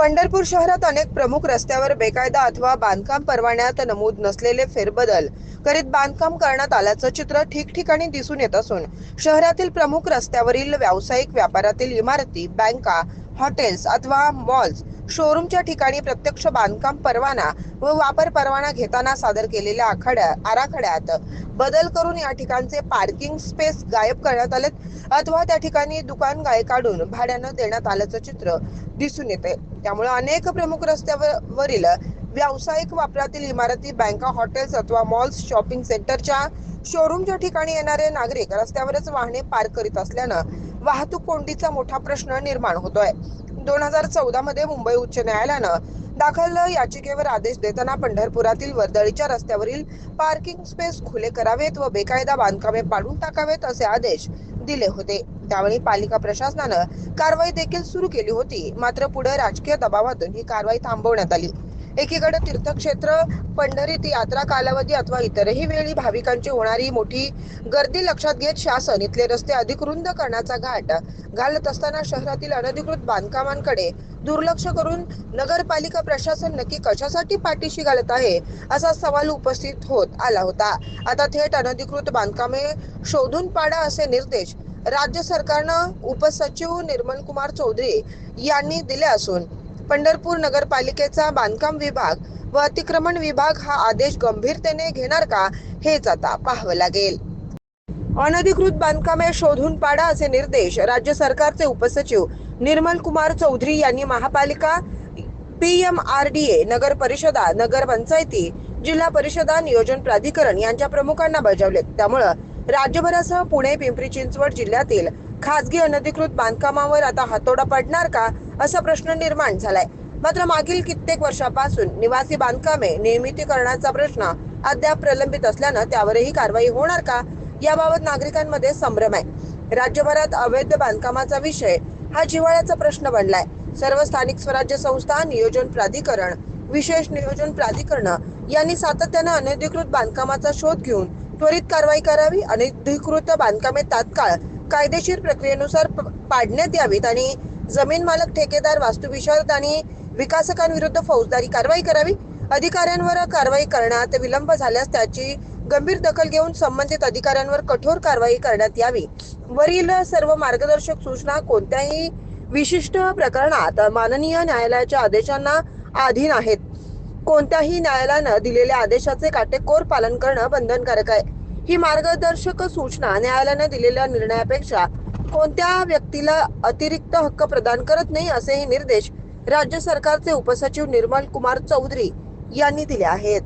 पंढरपूर शहरात अनेक प्रमुख रस्त्यावर बेकायदा अथवा बांधकाम परवान्यात नमूद नसलेले फेरबदल करीत बांधकाम करण्यात आल्याचं चित्र ठिकठिकाणी दिसून येत असून शहरातील प्रमुख रस्त्यावरील व्यावसायिक व्यापारातील इमारती बँका हॉटेल्स अथवा मॉल्स शोरूमच्या ठिकाणी प्रत्यक्ष बांधकाम परवाना व वापर परवाना घेताना सादर केलेल्या आखाड्या आराखड्यात बदल करून या ठिकाणचे पार्किंग स्पेस गायब करण्यात आलेत अथवा त्या ठिकाणी दुकान गाय काढून भाड्यानं देण्यात आल्याचं चित्र दिसून येते त्यामुळे अनेक प्रमुख रस्त्यावरील व्यावसायिक वापरातील इमारती बँका हॉटेल्स अथवा मॉल्स शॉपिंग सेंटरच्या शोरूमच्या ठिकाणी येणारे नागरिक रस्त्यावरच वाहने पार्क करीत असल्यानं वाहतूक कोंडीचा मोठा प्रश्न निर्माण होतोय. दोन हजार चौदा मध्ये मुंबई उच्च न्यायालयानं दाखल याचिकेवर आदेश देताना पंढरपुरातील वर्दळीच्या रस्त्यावरील पार्किंग स्पेस खुले करावेत व बेकायदा बांधकामे पाडून टाकावेत असे आदेश दिले होते. त्यावेळी पालिका प्रशासनानं कारवाई देखील सुरू केली होती. मात्र पुढे राजकीय दबावातून ही कारवाई थांबवण्यात आली. एकीकडे तीर्थक्षेत्र पंढरीत यात्रा कालावधी अथवा इतरही वेळी भाविकांची होणारी मोठी गर्दी लक्षात घेत शासन इथले रस्ते अधिक रुंद करण्याचा घाट घालत असताना शहरातील अनधिकृत बांधकामांकडे दुर्लक्ष करून नगरपालिका प्रशासन नक्की कशासाठी पाठीशी घालत आहे असा सवाल उपस्थित होत आला होता. आता थेट अनधिकृत बांधकामे शोधून पाडा असे निर्देश राज्य सरकारनं उपसचिव निर्मल कुमार चौधरी यांनी दिले असून पंढरपूर नगरपालिकेचा बांधकाम विभाग व अतिक्रमण विभाग हा आदेश गंभीरतेने घेणार का हेच आता पाहावं लागेल. अनधिकृत बांधकामे शोधून पाडा असे निर्देश राज्य सरकारचे उपसचिव निर्मल कुमार चौधरी यांनी महापालिका पीएमआरडीए नगर परिषदा नगर पंचायती जिल्हा परिषदा नियोजन प्राधिकरण यांच्या प्रमुखांना बजावलेत. त्यामुळं राज्यभरासह पुणे पिंपरी चिंचवड जिल्ह्यातील खासगी अनधिकृत बांधकामावर आता हातोडा पडणार का असा प्रश्न निर्माण झालाय. मात्र मागील कित्येक वर्षापासून निवासी बांधकामे नियमितीकरणाचा प्रश्न अद्याप प्रलंबित असल्यानं त्यावरही कारवाई होणार का? याबाबत नागरिकांमध्ये संभ्रम आहे. राज्यभरात अवैध बांधकामाचा विषय हा जिव्हाळ्याचा प्रश्न बनलाय. सर्व स्थानिक स्वराज्य संस्था नियोजन प्राधिकरण विशेष नियोजन प्राधिकरण यांनी सातत्यानं अनधिकृत बांधकामाचा शोध घेऊन त्वरित कारवाई करावी. अनधिकृत बांधकामे तात्काळ कायदेशीर प्रक्रियेनुसार प- पाडण्यात यावीत आणि जमीन मालक ठेकेदार वास्तुविशारद आणि विकासकांविरुद्ध फौजदारी कारवाई करावी. अधिकाऱ्यांवर कारवाई करण्यात विलंब झाल्यास त्याची गंभीर दखल घेऊन संबंधित अधिकाऱ्यांवर कठोर कारवाई करण्यात यावी. वरील सर्व मार्गदर्शक सूचना कोणत्याही विशिष्ट प्रकरणात माननीय न्यायालयाच्या आदेशांना अधीन आहेत. कोणत्याही न्यायालयानं दिलेल्या आदेशाचे काटेकोर पालन करणं बंधनकारक आहे. ही मार्गदर्शक सूचना न्यायालयानं दिलेल्या निर्णयापेक्षा कोणत्या व्यक्तीला अतिरिक्त हक्क प्रदान करत नाही असेही निर्देश राज्य सरकारचे उपसचिव निर्मल कुमार चौधरी यांनी दिले आहेत.